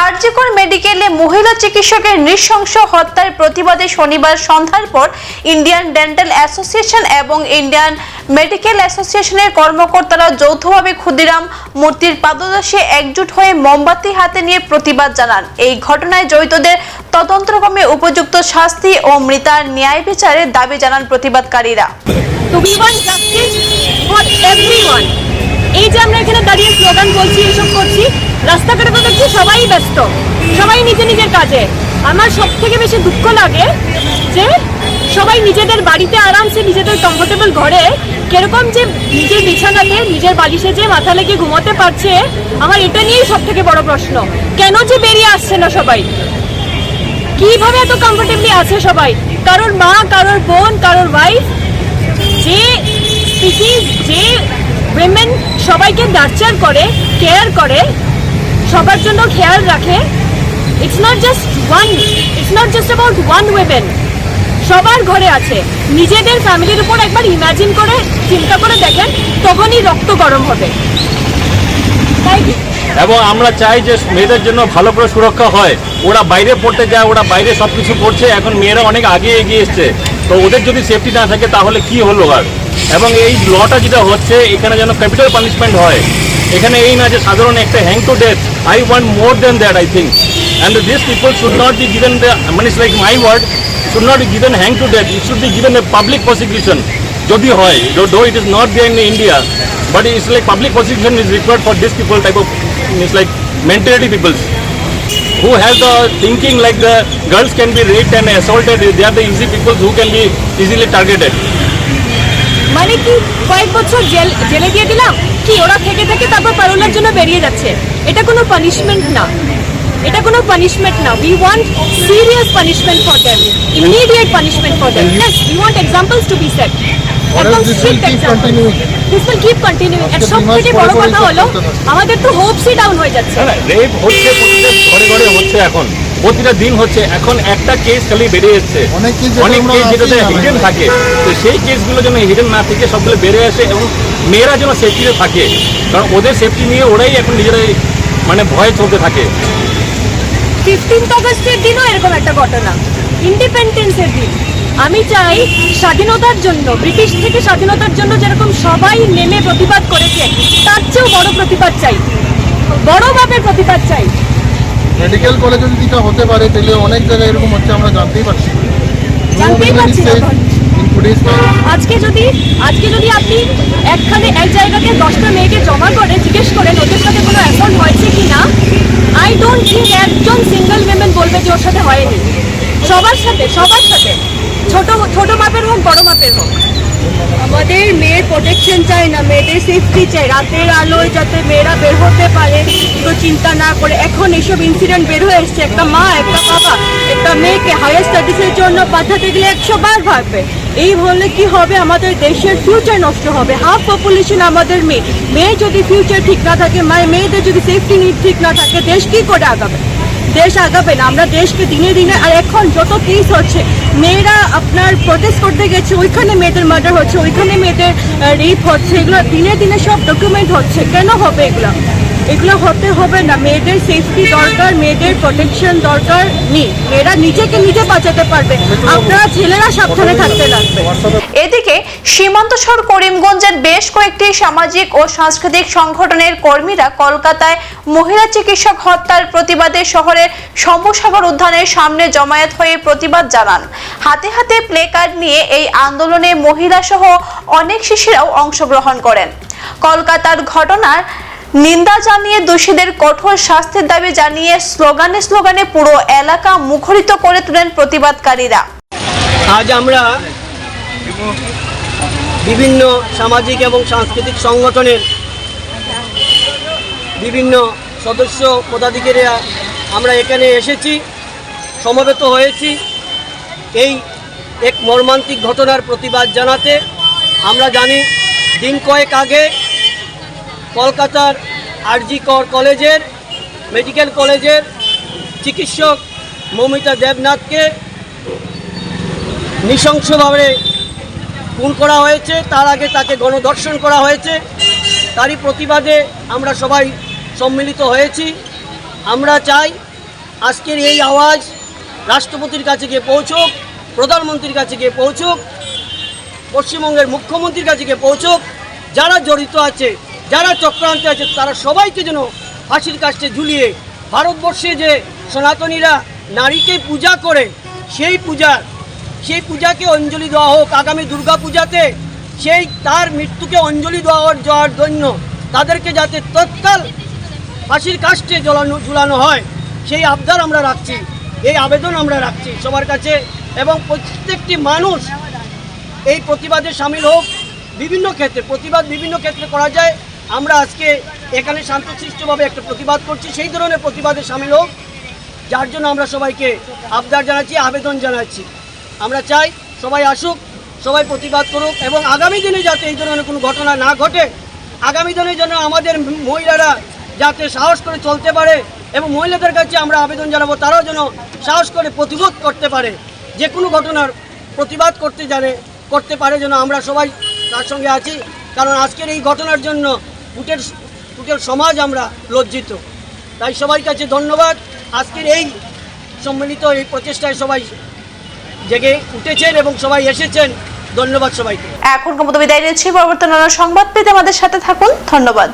আরজিকর মেডিকেলে মহিলা চিকিৎসকের নৃশংস হত্যার প্রতিবাদে শনিবার সন্ধ্যার পর ইন্ডিয়ান ডেন্টাল অ্যাসোসিয়েশন এবং ইন্ডিয়ান মেডিকেল অ্যাসোসিয়েশনের কর্মকর্তারা যৌথভাবে ক্ষুদিরাম মূর্তির পাদদেশে একজুট হয়ে মোমবাতি হাতে নিয়ে প্রতিবাদ জানান। এই ঘটনায় জড়িতদের তদন্তক্রমে উপযুক্ত শাস্তি ও মৃতার ন্যায় বিচারের দাবি জানান প্রতিবাদকারীরা। এই যে আমরা এখানে দাঁড়িয়ে স্লোগান বলছি, এসব করছি রাস্তাঘাটে তো দেখছি সবাই ব্যস্ত, সবাই নিজে নিজের কাজে। আমার সব থেকে বেশি দুঃখ লাগে যে সবাই নিজেদের বাড়িতে আরামসে নিজেদের কমফোর্টেবল ঘরে কীরকম যে নিজের বিছানাতে, নিজের বালিশে যে মাথা লেগে ঘুমোতে পারছে, আমার এটা নিয়েই সব থেকে বড় প্রশ্ন। কেন যে বেরিয়ে আসছে না সবাই? কীভাবে এত কমফোর্টেবলি আছে সবাই? কারোর মা, কারোর বোন, কারোর ওয়াইফ যে স্পিসিস যে উইমেন সবাইকে নার্চার করে কেয়ার করে সবার জন্য খেয়াল রাখে it's not just one it's not just about one women সবার ঘরে আছে। নিজেদের ফ্যামিলির উপর একবার ইমাজিন করে, চিন্তা করে দেখেন, তখনই রক্ত গরম হবে। তাই এবং আমরা চাই যে মেয়েদের জন্য ভালো করে সুরক্ষা হয়। ওরা বাইরে পড়তে যায়, ওরা বাইরে সব কিছু করছে, এখন মেয়েরা অনেক আগে এগিয়ে এসছে। তো ওদের যদি সেফটি না থাকে, তাহলে কি হলো আর? এবং এই লটা যেটা হচ্ছে, এখানে যেন ক্যাপিটাল পানিশমেন্ট হয়। এখানে এই না যে সাধারণ একটা hang to death I want more than that I think and this people should not be given the মানে is like my word should not be given hang to death it should be given a public prosecution যদি হয় though it is not there in India but it's like public prosecution is required for this people type of it's like mentality peoples who have the thinking like the girls can be raped and assaulted they are the easy people who can be easily targeted মানে কি কয়েক বছর jail জেলে দিয়ে দিলাম? কি ওরা থেকে থেকে তারপর প্যারোলের জন্য বেরিয়ে যাচ্ছে? এটা কোনো পানিশমেন্ট না। এটা কোনো পানিশমেন্ট না। We want serious punishment for them immediate punishment for them yes we want examples to be set একদম strict example this will keep সব থেকে বড় কথা হলো আমাদের তো হোপসই ডাউন হয়ে যাচ্ছে। না রেপ হচ্ছে ঘরে ঘরে হচ্ছে এখন। প্রতিটা দিন হচ্ছে এখন একটা কেস খালি বেড়ে এসছে। অনেক কেস যেটাতে হিডেন। থাকে। তো সেই কেসগুলো যেন হিডেন না থেকে সবগুলো বেড়ে আসে এবং মেয়েরা যেন সেফটিতে থাকে। কারণ ওদের সেফটি নিয়ে ওরাই এখন নিজেরাই মানে ভয়ে চলতে থাকে। ফিফটিন্থ অগস্টের দিনও এরকম একটা ঘটনা। ইন্ডিপেন্ডেন্সের দিন। আমি চাই স্বাধীনতার জন্য ব্রিটিশ থেকে স্বাধীনতার জন্য যেরকম সবাই নেমে প্রতিবাদ করেছে তার চেয়েও বড় প্রতিবাদ চাই। বড় মাপের প্রতিবাদ চাই। মেডিকেল কলেজে যদি এটা হতে পারে তাহলে অনেক জায়গায় এরকম হচ্ছে আমরা জানতেই পারছি জানতেই পারছি আজকে যদি আজকে যদি আপনি একখানে এক জায়গাতে দশটা মেয়েকে জমা করে জিজ্ঞেস করেন ওদের সাথে কোনো অ্যাকাউন্ট হয়েছে কি না আই ডোন্ট থিঙ্ক একজন সিঙ্গেল উইমেন বলবে যে ওর সাথে হয়নি। সবার সাথে সবার সাথে। ছোট ছোট মাপের হোক বড় মাপের হোক। আমাদের মেয়ের প্রোটেকশন চাই না, মেয়েদের সেফটি চাই। রাতের আলোয় যাতে মেয়েরা বের হতে পারে, কোনো চিন্তা না করে। এখন এসব ইনসিডেন্ট বের হয়ে এসছে। একটা মা, একটা বাবা, একটা মেয়েকে হায়ার স্টাডিজের জন্য পাঠাতে গেলে একশো বার ভাববে। এই হলে কি হবে? আমাদের দেশের ফিউচার নষ্ট হবে। হাফ পপুলেশন আমাদের মেয়ে। মেয়ে যদি ফিউচার ঠিক না থাকে মায়ের মেয়েদের যদি সেফটি ঠিক না থাকে, দেশ কি করে আগাবে? দেশ আগাবে না, আমরা দেশকে দিনে দিনে আর এখন যত কেস হচ্ছে, মেয়েরা আপনার প্রটেস্ট করতে গেছে, ওইখানে মেয়েদের মার্ডার হচ্ছে, ওইখানে মেয়েদের রেপ হচ্ছে, এগুলো দিনে দিনে সব ডকুমেন্ট হচ্ছে, কেন হবে এগুলো? এগুলো হতে হবে না। মেয়েদের সেফটি দরকার, মেয়েদের প্রোটেকশন দরকার নেই। মেয়েরা নিজেকে নিজে বাঁচাতে পারবে। আপনারা ছেলেরা সাবধানে থাকতে লাগবে। এদিকে সীমান্তসর করিমগঞ্জের বেশ কয়েকটি সামাজিক ও সাংস্কৃতিক সংগঠনের কর্মীরা কলকাতায় মহিলা চিকিৎসক হত্যার প্রতিবাদে শহরের শম্ভুসাগর উদ্যানের সামনে জমায়েত হয়ে প্রতিবাদ জানান। হাতে হাতে প্লে কার্ড নিয়ে এই আন্দোলনে মহিলা সহ অনেক শিশুরাও অংশগ্রহণ করেন। কলকাতার ঘটনার নিন্দা জানিয়ে দোষীদের কঠোর শাস্তির দাবি জানিয়ে স্লোগানে স্লোগানে পুরো এলাকা মুখরিত করে তোলেন প্রতিবাদকারীরা। আজ আমরা বিভিন্ন সামাজিক এবং সাংস্কৃতিক সংগঠনের বিভিন্ন সদস্য পদাধিকারীরা আমরা এখানে এসেছি, সমবেত হয়েছি। এই এক মর্মান্তিক ঘটনার প্রতিবাদ জানাতে আমরা জানি দিন কয়েক আগে কলকাতার আরজি কর কলেজের, মেডিকেল কলেজের চিকিৎসক মৌমিতা দেবনাথকে নৃশংসভাবে খুন করা হয়েছে। তার আগে তাকে গণধর্ষণ করা হয়েছে। তারই প্রতিবাদে আমরা সবাই সম্মিলিত হয়েছি। আমরা চাই আজকের এই আওয়াজ রাষ্ট্রপতির কাছে গিয়ে পৌঁছুক, প্রধানমন্ত্রীর কাছে গিয়ে পৌঁছুক, পশ্চিমবঙ্গের মুখ্যমন্ত্রীর কাছে গিয়ে পৌঁছুক, যারা জড়িত আছে যারা চক্রান্তে আছে, তারা সবাইকে যেন ফাঁসির কাছে ঝুলিয়ে ভারতবর্ষে যে সনাতনীরা নারীকে পূজা করে, সেই পূজার, সেই পূজাকে অঞ্জলি দেওয়া হোক, আগামী দুর্গা পূজাতে সেই তার মৃত্যুকে অঞ্জলি দেওয়ার যাওয়ার জন্য তাদেরকে যাতে তৎকাল ফাঁসির কাস্টে জ্বলানো, ঝুলানো হয়, সেই আবদার আমরা রাখছি, এই আবেদন আমরা রাখছি সবার কাছে এবং প্রত্যেকটি মানুষ এই প্রতিবাদে সামিল হোক, বিভিন্ন ক্ষেত্রে, প্রতিবাদ বিভিন্ন ক্ষেত্রে করা যায়। আমরা আজকে এখানে শান্তশিষ্টভাবে একটা প্রতিবাদ করছি। সেই ধরনের প্রতিবাদে সামিল হোক, যার জন্য আমরা সবাইকে আবদার জানাচ্ছি, আবেদন জানাচ্ছি। আমরা চাই সবাই আসুক, সবাই প্রতিবাদ করুক এবং আগামী দিনে যাতে এই ধরনের কোনো ঘটনা না ঘটে, আগামী দিনে যেন আমাদের মহিলারা যাতে সাহস করে চলতে পারে এবং মহিলাদের কাছে আমরা আবেদন জানাব, তারাও যেন সাহস করে প্রতিরোধ করতে পারে। যে কোনো ঘটনার প্রতিবাদ করতে জানে, করতে পারে যেন আমরা সবাই তার সঙ্গে আছি। কারণ আজকের এই ঘটনার জন্য পুটের পুটের সমাজ আমরা লজ্জিত। তাই সবাই কাছে ধন্যবাদ। আজকের এই সম্মিলিত এই প্রচেষ্টায় সবাই জেগে উঠেছেন এবং সবাই এসেছেন। ধন্যবাদ সবাইকে। এখন মতো বিদায় নিচ্ছি। পরবর্তী নানা সংবাদ পেতে আমাদের সাথে থাকুন। ধন্যবাদ।